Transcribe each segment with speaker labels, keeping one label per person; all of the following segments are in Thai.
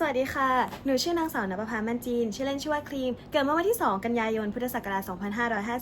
Speaker 1: สวัสดีค่ะ หนูชื่อนางสาวนภพามันจีน ชื่อเล่นชื่อว่าครีม เกิดเมื่อวันที่ 2 กันยายน พุทธศักราช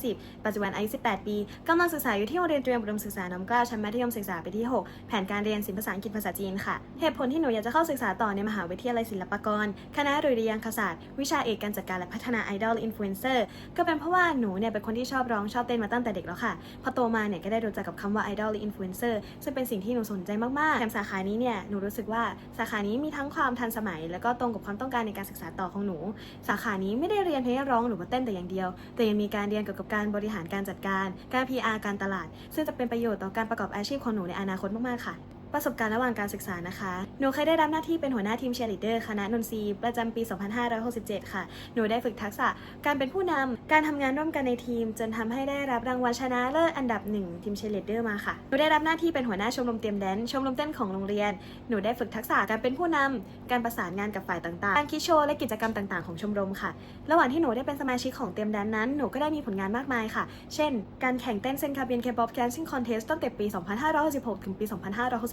Speaker 1: 2550 ปัจจุบันอายุ 18 ปี กำลังศึกษาอยู่ที่โรงเรียนเตรียมอุดมศึกษาน้อมเกล้า ชั้นมัธยมศึกษาปีที่ 6 แผนการเรียนศิลปภาษาอังกฤษภาษาจีนค่ะ เหตุผลที่หนูอยากจะเข้าศึกษาต่อในมหาวิทยาลัยศิลปากร คณะดุริยางคศาสตร์ วิชาเอกการจัดการและพัฒนาไอดอลและอินฟลูเอนเซอร์ ก็เป็นเพราะว่าหนูเนี่ยเป็นคนที่ชอบร้องชอบเต้นมาตั้งแต่เด็กแล้วค่ะ พอโตมาเนี่ยก็ได้รู้จักกับคำว่าไอดอลและอินฟลูเอนเซอร์ซึ่งเป็นสิ่งที่หนูสนใจมากๆแถมสาขานี้เนี่ยหนูรู้สึกว่าสาขานี้มีทั้งความทันสมัยแล้วก็ตรงกับความต้องการในการศึกษาต่อของหนู สาขานี้ไม่ได้เรียนเพลงร้องหรือว่าเต้นแต่อย่างเดียว แต่ยังมีการเรียนเกี่ยวกับการบริหารการจัดการ การ PR การตลาด ซึ่งจะเป็นประโยชน์ต่อการประกอบอาชีพของหนูในอนาคตมากๆค่ะ ประสบการณ์ระหว่างการศึกษานะคะ หนูเคยได้รับหน้าที่เป็นหัวหน้าทีมเชียร์ลีดเดอร์คณะนนทรีย์ประจำปี 2567 ค่ะ หนูได้ฝึกทักษะการเป็นผู้นำ การทำงานร่วมกันในทีม จนทำให้ได้รับรางวัลชนะเลิศอันดับหนึ่งทีมเชียร์ลีดเดอร์มาค่ะ หนูได้รับหน้าที่เป็นหัวหน้าชมรมเตรียมแดนชมรมเต้นของโรงเรียน หนูได้ฝึกทักษะการเป็นผู้นำ การประสานงานกับฝ่ายต่างๆ การคิดโชว์และกิจกรรมต่างๆ ของชมรมค่ะ ระหว่างที่หนูได้เป็นสมาชิกของเตรียมแดนนั้น หนูก็ได้มีผลงานมากมายค่ะ เช่น การแข่งเต้นเซนคาเบียนเคป๊อปแดนซิ่งคอนเทสตั้งแต่ปี 2566 ถึงปี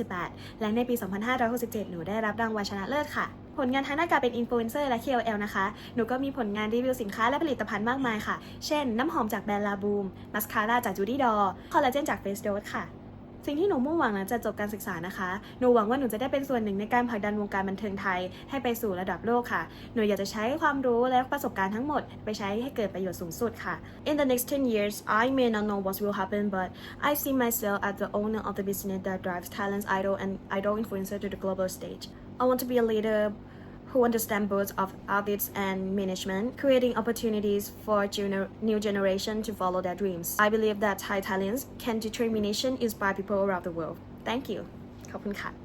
Speaker 1: 2568และในปี 2567 หนูได้รับรางวัลชนะเลิศค่ะ ผลงานทางด้านการเป็นอินฟลูเอนเซอร์และ KOL นะคะ หนูก็มีผลงานรีวิวสินค้าและผลิตภัณฑ์มากมายค่ะ เช่น น้ำหอมจากแบรนด์ลาบูม มัสคาร่าจากจูดี้ดอ คอลลาเจนจากเฟสโดสค่ะ สิ่งที่หนูมุ่งหวังหลังจากจบการศึกษานะคะ หนูหวังว่าหนูจะได้เป็นส่วนหนึ่งในการผลักดันวงการบันเทิงไทย ให้ไปสู่ระดับโลกค่ะ หนูอยากจะใช้ความรู้และประสบการณ์ทั้งหมด ไปใช้ให้เกิดประโยชน์สูงสุดค่ะ In the next 10 years I may not know what will happen but I see myself as the owner of the business that drives talents idol and idol influencer to the global stage I want to be a leader who understand both of artists and management, creating opportunities for gener- new generation to follow their dreams. I believe that Thai talents can determination inspire people around the world. Thank you. ขอบคุณค่ะ